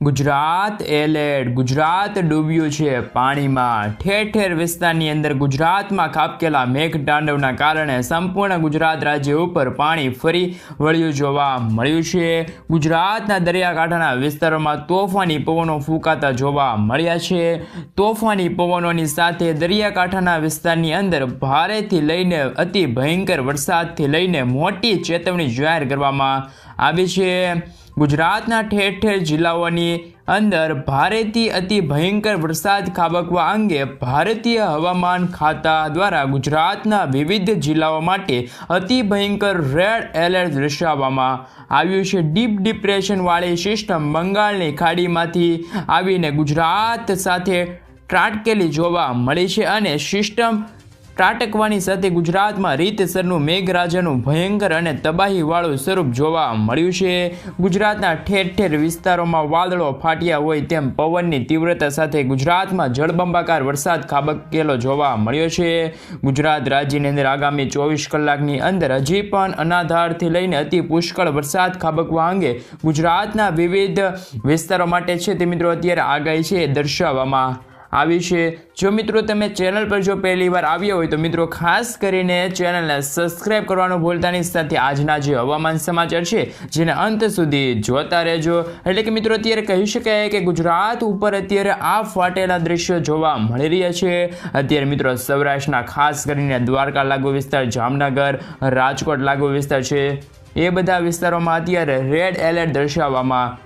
ગુજરાત એલેટ ગુજરાત ડૂબ્યું છે પાણીમાં. ઠેર ઠેર વિસ્તારની અંદર ગુજરાતમાં ખાબકેલા મેઘતાંડવના કારણે સંપૂર્ણ ગુજરાત રાજ્ય ઉપર પાણી ફરી વળ્યું જોવા મળ્યું છે. ગુજરાતના દરિયાકાંઠાના વિસ્તારોમાં તોફાની પવનો ફૂંકાતા જોવા મળ્યા છે. તોફાની પવનોની સાથે દરિયાકાંઠાના વિસ્તારની અંદર ભારેથી લઈને અતિ ભયંકર વરસાદથી લઈને મોટી ચેતવણી જાહેર કરવામાં આવી છે. ગુજરાતના ઠેર ઠેર જિલ્લાઓની અંદર ભારેથી અતિ ભયંકર વરસાદ ખાબકવા અંગે ભારતીય હવામાન ખાતા દ્વારા ગુજરાતના વિવિધ જિલ્લાઓ માટે અતિ ભયંકર રેડ એલર્ટ દર્શાવવામાં આવ્યું છે. ડીપ ડિપ્રેશનવાળી સિસ્ટમ બંગાળની ખાડીમાંથી આવીને ગુજરાત સાથે ત્રાટકેલી જોવા મળી છે અને સિસ્ટમ ત્રાટકવાની સાથે ગુજરાતમાં રીતસરનું મેઘરાજાનું ભયંકર અને તબાહીવાળું સ્વરૂપ જોવા મળ્યું છે. ગુજરાતના ઠેર ઠેર વિસ્તારોમાં વાદળો ફાટ્યા હોય તેમ પવનની તીવ્રતા સાથે ગુજરાતમાં જળબંબાકાર વરસાદ ખાબકેલો જોવા મળ્યો છે. ગુજરાત રાજ્યની અંદર આગામી ચોવીસ કલાકની અંદર હજી પણ અનાધારથી લઈને અતિ પુષ્કળ વરસાદ ખાબકવા અંગે ગુજરાતના વિવિધ વિસ્તારો માટે છે તે મિત્રો અત્યારે આગાહી છે દર્શાવવામાં આવી છે. જો મિત્રો તમે ચેનલ પર જો પહેલી વાર આવ્યા હોય તો મિત્રો ખાસ કરીને ચેનલને સબસ્ક્રાઈબ કરવાનું ભૂલતા નહીં. સાથે આજના જે હવામાન સમાચાર છે, જેને અંત સુધી જોતા રહેજો. એટલે કે મિત્રો અત્યારે કહી શકાય કે ગુજરાત ઉપર અત્યારે આ ફાટેલા દ્રશ્યો જોવા મળી રહ્યા છે. અત્યારે મિત્રો સૌરાષ્ટ્રના ખાસ કરીને દ્વારકા લાગુ વિસ્તાર, જામનગર, રાજકોટ લાગુ વિસ્તાર છે. એ બધા વિસ્તારોમાં અત્યારે રેડ એલર્ટ દર્શાવવામાં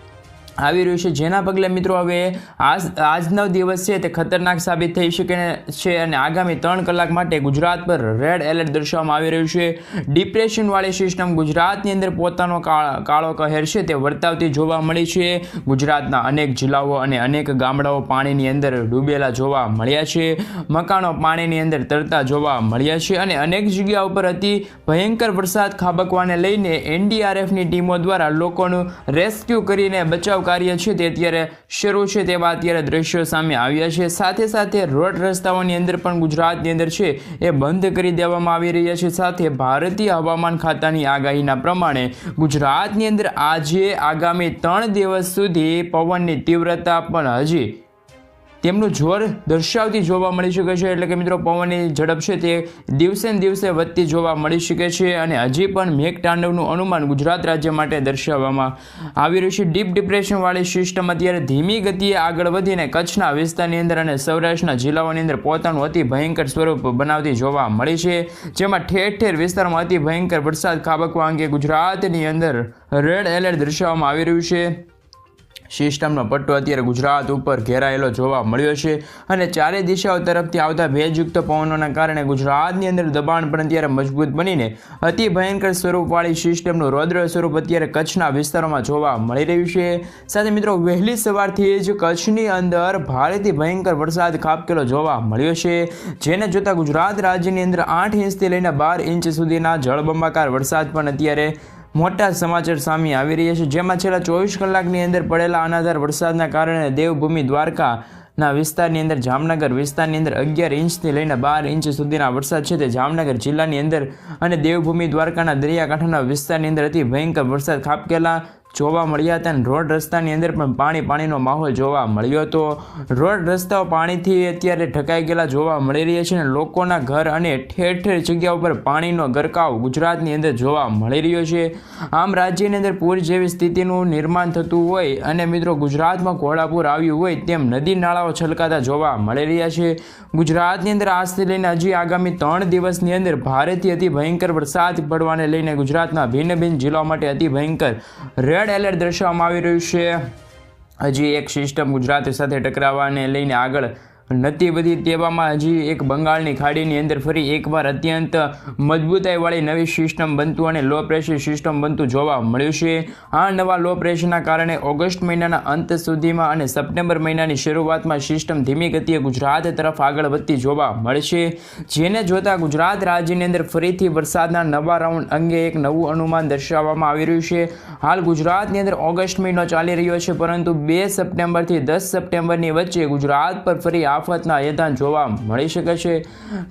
આવી રહ્યું છે. જેના પગલે મિત્રો હવે આજ, આજનો દિવસ છે તે ખતરનાક સાબિત થઈ શકે છે અને આગામી ત્રણ કલાક માટે ગુજરાત પર રેડ એલર્ટ દર્શાવવામાં આવી રહ્યું છે. ડિપ્રેશનવાળી સિસ્ટમ ગુજરાતની અંદર પોતાનો કાળ- કહેર છે તે વર્તાવતી જોવા મળી છે. ગુજરાતના અનેક જિલ્લાઓ અને અનેક ગામડાઓ પાણીની અંદર ડૂબેલા જોવા મળ્યા છે. મકાનો પાણીની અંદર તરતા જોવા મળ્યા છે અને અનેક જગ્યા ઉપર અતિ ભયંકર વરસાદ ખાબકવાને લઈને એનડીઆરએફની ટીમો દ્વારા લોકોનું રેસ્ક્યુ કરીને બચાવ કાર્ય છે તે અત્યારે શરૂ છે તેવા અત્યારે દ્રશ્યો સામે આવ્યા છે. સાથે સાથે રોડ રસ્તાઓની અંદર પણ ગુજરાતની અંદર છે એ બંધ કરી દેવામાં આવી રહ્યા છે. સાથે ભારતીય હવામાન ખાતાની આગાહીના પ્રમાણે ગુજરાતની અંદર આજે આગામી ત્રણ દિવસ સુધી પવનની તીવ્રતા પણ હજી તેમનું જોર દર્શાવતી જોવા મળી શકે છે. એટલે કે મિત્રો, પવનની ઝડપ છે તે દિવસે ને દિવસે વધતી જોવા મળી શકે છે અને હજી પણ મેઘતાંડવનું અનુમાન ગુજરાત રાજ્ય માટે દર્શાવવામાં આવી રહ્યું છે. ડીપ ડિપ્રેશનવાળી સિસ્ટમ અત્યારે ધીમી ગતિએ આગળ વધીને કચ્છના વિસ્તારની અંદર અને સૌરાષ્ટ્રના જિલ્લાઓની અંદર પોતાનું અતિ ભયંકર સ્વરૂપ બનાવતી જોવા મળી છે. જેમાં ઠેર ઠેર વિસ્તારમાં અતિ ભયંકર વરસાદ ખાબકવા અંગે ગુજરાતની અંદર રેડ એલર્ટ દર્શાવવામાં આવી રહ્યું છે. સિસ્ટમનો પટ્ટો અત્યારે ગુજરાત ઉપર ઘેરાયેલો જોવા મળ્યો છે અને ચારે દિશાઓ તરફથી આવતા ભેજયુક્ત પવનોના કારણે ગુજરાતની અંદર દબાણ પણ અત્યારે મજબૂત બનીને અતિ ભયંકર સ્વરૂપવાળી સિસ્ટમનું રૌદ્ર સ્વરૂપ અત્યારે કચ્છના વિસ્તારોમાં જોવા મળી રહ્યું છે. સાથે મિત્રો, વહેલી સવારથી જ કચ્છની અંદર ભારેથી ભયંકર વરસાદ ખાબકેલો જોવા મળ્યો છે. જેને જોતાં ગુજરાત રાજ્યની અંદર આઠ ઇંચથી લઈને બાર ઇંચ સુધીના જળબંબાકાર વરસાદ પણ અત્યારે મોટા સમાચાર સામે આવી રહ્યા છે. જેમાં છેલ્લા ચોવીસ કલાકની અંદર પડેલા અનાધાર વરસાદના કારણે દેવભૂમિ દ્વારકાના વિસ્તારની અંદર, જામનગર વિસ્તારની અંદર અગિયાર ઇંચથી લઈને બાર ઇંચ સુધીના વરસાદ છે. તે જામનગર જિલ્લાની અંદર અને દેવભૂમિ દ્વારકાના દરિયાકાંઠાના વિસ્તારની અંદર અતિ ભયંકર વરસાદ ખાબકેલા જોવા મળ્યા હતા અને રોડ રસ્તાની અંદર પણ પાણી પાણીનો માહોલ જોવા મળ્યો હતો. રોડ રસ્તાઓ પાણીથી અત્યારે ઢકાઈ ગયેલા જોવા મળી રહ્યા છે અને લોકોના ઘર અને ઠેર ઠેર જગ્યા ઉપર પાણીનો ગરકાવ ગુજરાતની અંદર જોવા મળી રહ્યો છે. આમ રાજ્યની અંદર પૂર જેવી સ્થિતિનું નિર્માણ થતું હોય અને મિત્રો ગુજરાતમાં ઘોડાપુર આવ્યું હોય તેમ નદી નાળાઓ છલકાતા જોવા મળી રહ્યા છે. ગુજરાતની અંદર આજથી લઈને હજી આગામી ત્રણ દિવસની અંદર ભારેથી અતિ ભયંકર વરસાદ પડવાને લઈને ગુજરાતના ભિન્ન ભિન્ન જિલ્લાઓ માટે અતિ ભયંકર રેડ એલર્ટ દર્શાવવામાં આવી રહ્યું છે. હજી એક સિસ્ટમ ગુજરાત સાથે ટકરાવવાને લઈને આગળ નથી વધી તેવામાં હજી એક બંગાળની ખાડીની અંદર ફરી એકવાર અત્યંત મજબૂતાઈવાળી નવી સિસ્ટમ બનતું અને લો પ્રેશર સિસ્ટમ બનતું જોવા મળ્યું છે. આ નવા લો પ્રેશરના કારણે ઓગસ્ટ મહિનાના અંત સુધીમાં અને સપ્ટેમ્બર મહિનાની શરૂઆતમાં સિસ્ટમ ધીમી ગતિએ ગુજરાત તરફ આગળ વધતી જોવા મળશે. જેને જોતાં ગુજરાત રાજ્યની અંદર ફરીથી વરસાદના નવા રાઉન્ડ અંગે એક નવું અનુમાન દર્શાવવામાં આવી રહ્યું છે. હાલ ગુજરાતની અંદર ઓગસ્ટ મહિનો ચાલી રહ્યો છે, પરંતુ બે સપ્ટેમ્બરથી દસ સપ્ટેમ્બરની વચ્ચે ગુજરાત પર ફરી આફતના યથાન જોવા મળી શકે છે.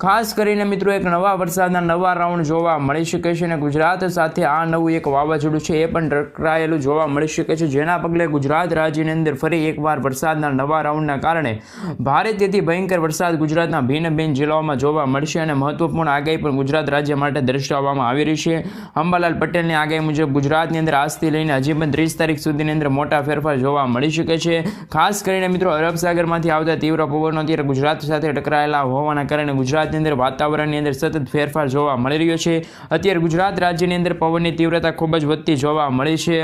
ખાસ કરીને મિત્રો, એક નવા વરસાદના નવા રાઉન્ડ જોવા મળી શકે છે અને ગુજરાત સાથે આ નવું એક વાવાઝોડું છે એ પણ ટકરાયેલું જોવા મળી શકે છે. જેના પગલે ગુજરાત રાજ્યની અંદર ફરી એકવાર વરસાદના નવા રાઉન્ડના કારણે ભારે તેથી ભયંકર વરસાદ ગુજરાતના ભિન્ન ભિન્ન જિલ્લાઓમાં જોવા મળશે અને મહત્વપૂર્ણ આગાહી પણ ગુજરાત રાજ્ય માટે દર્શાવવામાં આવી રહી છે. અંબાલાલ પટેલની આગાહી મુજબ ગુજરાતની અંદર આજથી લઈને હજી પણ ત્રીસ તારીખ સુધીની અંદર મોટા ફેરફાર જોવા મળી શકે છે. ખાસ કરીને મિત્રો, અરબ સાગરમાંથી આવતા તીવ્ર પવનો અત્યારે ગુજરાત સાથે ટકરાયેલા હોવાના કારણે ગુજરાતની અંદર વાતાવરણની અંદર સતત ફેરફાર જોવા મળી રહ્યો છે. અત્યારે ગુજરાત રાજ્યની અંદર પવનની તીવ્રતા ખૂબ જ વધતી જોવા મળી છે.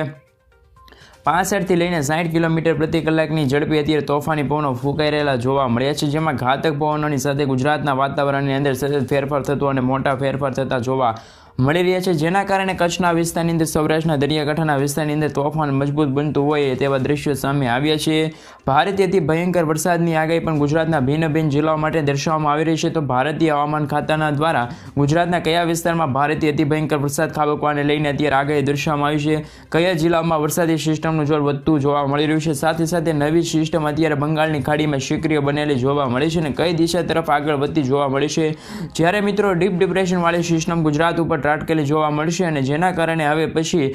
પાસઠથી લઈને સાઠ કિલોમીટર પ્રતિ કલાકની ઝડપી અત્યારે તોફાની પવનો ફૂંકાઈ રહેલા જોવા મળ્યા છે, જેમાં ઘાતક પવનોની સાથે ગુજરાતના વાતાવરણની અંદર સતત ફેરફાર થતો અને મોટા ફેરફાર થતા જોવા મળી રહ્યા છે. જેના કારણે કચ્છના વિસ્તારની અંદર, સૌરાષ્ટ્રના દરિયાકાંઠાના વિસ્તારની અંદર તોફાન મજબૂત બનતું હોય તેવા દ્રશ્યો સામે આવ્યા છે. ભારતીયથી ભયંકર વરસાદની આગાહી પણ ગુજરાતના ભિન્ન ભિન્ન જિલ્લાઓ માટે દર્શાવવામાં આવી રહી છે. તો ભારતીય હવામાન ખાતાના દ્વારા ગુજરાતના કયા વિસ્તારમાં ભારતીય અતિ ભયંકર વરસાદ ખાબકવાને લઈને અત્યારે આગાહી દર્શાવવામાં આવી છે? કયા જિલ્લામાં વરસાદી સિસ્ટમનું જોર વધતું જોવા મળી રહ્યું છે? સાથે સાથે નવી સિસ્ટમ અત્યારે બંગાળની ખાડીમાં સક્રિય બનેલી જોવા મળી છે અને કઈ દિશા તરફ આગળ વધતી જોવા મળી છે? જ્યારે મિત્રો, ડીપ ડિપ્રેશનવાળી સિસ્ટમ ગુજરાત ઉપર ત્રાટકેલી જોવા મળશે અને જેના કારણે હવે પછી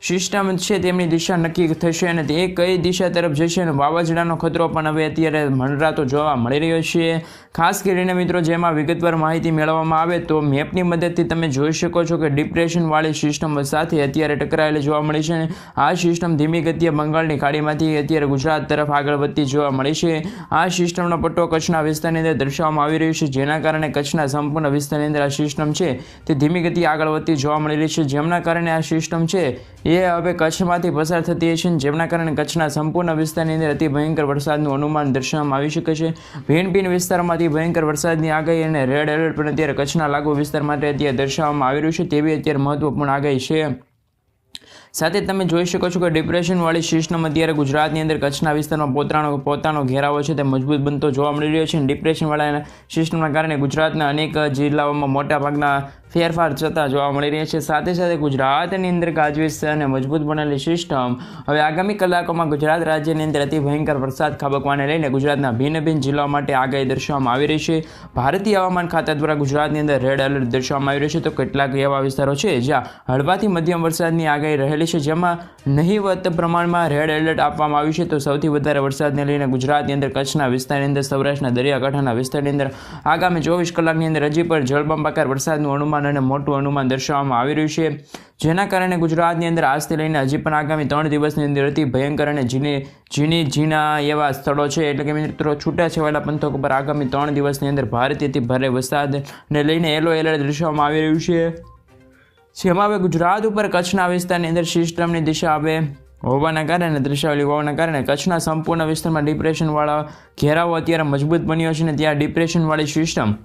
સિસ્ટમ છે, તેમની દિશા નક્કી થશે અને તે કઈ દિશા તરફ જશે અને વાવાઝોડાનો ખતરો પણ હવે અત્યારે મંડરાતો જોવા મળી રહ્યો છે. ખાસ કરીને મિત્રો, જેમાં વિગતવાર માહિતી મેળવવામાં આવે તો મેપની મદદથી તમે જોઈ શકો છો કે ડિપ્રેશનવાળી સિસ્ટમ સાથે અત્યારે ટકરાયેલી જોવા મળી છે આ સિસ્ટમ ધીમી ગતિએ બંગાળની ખાડીમાંથી અત્યારે ગુજરાત તરફ આગળ વધતી જોવા મળી છે. આ સિસ્ટમનો પટ્ટો કચ્છના વિસ્તારની અંદર દર્શાવવામાં આવી રહ્યો છે, જેના કારણે કચ્છના સંપૂર્ણ વિસ્તારની અંદર આ સિસ્ટમ છે તે ધીમી ગતિએ આગળ વધતી જોવા મળી રહી છે. જેમના કારણે આ સિસ્ટમ છે એ હવે કચ્છમાંથી પસાર થતી છે જેમના કારણે કચ્છના સંપૂર્ણ વિસ્તારની અંદર અતિ ભયંકર વરસાદનું અનુમાન દર્શાવવામાં આવી શકે છે. ભિન્ન વિસ્તારમાંથી ભયંકર વરસાદની આગાહી અને રેડ એલર્ટ પણ અત્યારે કચ્છના લાગુ વિસ્તાર માટે અત્યારે દર્શાવવામાં આવી રહ્યું છે. તેવી અત્યારે મહત્વપૂર્ણ આગાહી છે. સાથે તમે જોઈ શકો છો કે ડિપ્રેશનવાળી સિસ્ટમ અત્યારે ગુજરાતની અંદર કચ્છના વિસ્તારમાં પોતાનો પોતાનો ઘેરાવો છે, તે મજબૂત બનતો જોવા મળી રહ્યો છે. અને ડિપ્રેશનવાળા સિસ્ટમના કારણે ગુજરાતના અનેક જિલ્લાઓમાં મોટાભાગના ફેરફાર થતા જોવા મળી રહ્યા છે. સાથે સાથે ગુજરાતની અંદર ગાજવીજ અને મજબૂત બનેલી સિસ્ટમ. હવે આગામી કલાકોમાં ગુજરાત રાજ્યની અંદર અતિ ભયંકર વરસાદ ખાબકવાને લઈને ગુજરાતના ભિન્ન ભિન્ન જિલ્લાઓ માટે આગાહી દર્શાવવામાં આવી રહી છે. ભારતીય હવામાન ખાતા દ્વારા ગુજરાતની અંદર રેડ એલર્ટ દર્શાવવામાં આવી રહ્યું છે. તો કેટલાક એવા વિસ્તારો છે જ્યાં હળવાથી મધ્યમ વરસાદની આગાહી રહેલી છે. જેમાં નહીવત પ્રમાણમાં રેડ એલર્ટ આપવામાં આવ્યું છે. તો સૌથી વધારે વરસાદને લઈને ગુજરાતની અંદર, કચ્છના વિસ્તારની અંદર, સૌરાષ્ટ્રના દરિયાકાંઠાના વિસ્તારની અંદર આગામી ચોવીસ કલાકની અંદર હજી પણ જળબંબાકાર વરસાદનું અનુમાન અને મોટું અનુમાન દર્શાવવામાં આવી રહ્યું છે. જેના કારણે ગુજરાતની અંદર આજથી લઈને હજી પણ આગામી ત્રણ દિવસની અંદર અતિ ભયંકર અને ઝીણી ઝીણી, ઝીણા એવા સ્થળો છે. એટલે કે મિત્રો, છૂટા છવાયેલા પંથકો પર આગામી ત્રણ દિવસની અંદર ભારેથી ભારે વરસાદને લઈને યલો એલર્ટ દર્શાવવામાં આવી રહ્યું છે. જેમાં હવે ગુજરાત ઉપર કચ્છના વિસ્તારની અંદર સિસ્ટમની દિશા હવે હોવાના કારણે દર્શાવેલી હોવાના કારણે કચ્છના સંપૂર્ણ વિસ્તારમાં ડિપ્રેશનવાળા ઘેરાવો અત્યારે મજબૂત બન્યો છે ને ત્યાં ડિપ્રેશનવાળી સિસ્ટમ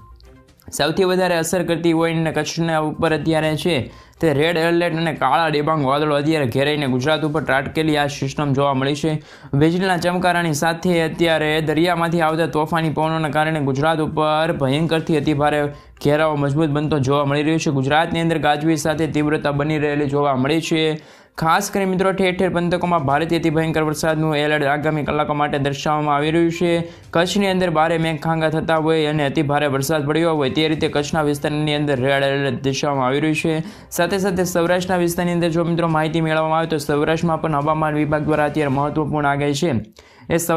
સૌથી વધારે અસર કરતી હોય ને કચ્છના ઉપર અત્યારે છે તે રેડ એલર્ટ અને કાળા ડિબાંગ વાદળો અત્યારે ઘેરાઈને ગુજરાત ઉપર ત્રાટકેલી આ સિસ્ટમ જોવા મળી છે. વીજળીના ચમકારાની સાથે અત્યારે દરિયામાંથી આવતા તોફાની પવનોના કારણે ગુજરાત ઉપર ભયંકરથી અતિભારે ઘેરાવો મજબૂત બનતો જોવા મળી રહ્યો છે. ગુજરાતની અંદર ગાજવીજ સાથે તીવ્રતા બની રહેલી જોવા મળી છે. ખાસ કરી મિત્રો, ઠેર ઠેર પંથકોમાં ભારેથી અતિ ભયંકર વરસાદનું એલર્ટ આગામી કલાકો માટે દર્શાવવામાં આવી રહ્યું છે. કચ્છની અંદર ભારે મેઘખાંગા થતા હોય અને અતિ ભારે વરસાદ પડ્યો હોય તે રીતે કચ્છના વિસ્તારની અંદર રેડ એલર્ટ દર્શાવવામાં આવી રહ્યું છે. સાથે સાથે સૌરાષ્ટ્રના વિસ્તારની અંદર જો મિત્રો માહિતી મેળવવામાં આવે તો સૌરાષ્ટ્રમાં પણ હવામાન વિભાગ દ્વારા અત્યારે મહત્વપૂર્ણ આગાહી છે. એ સૌરાષ્ટ્ર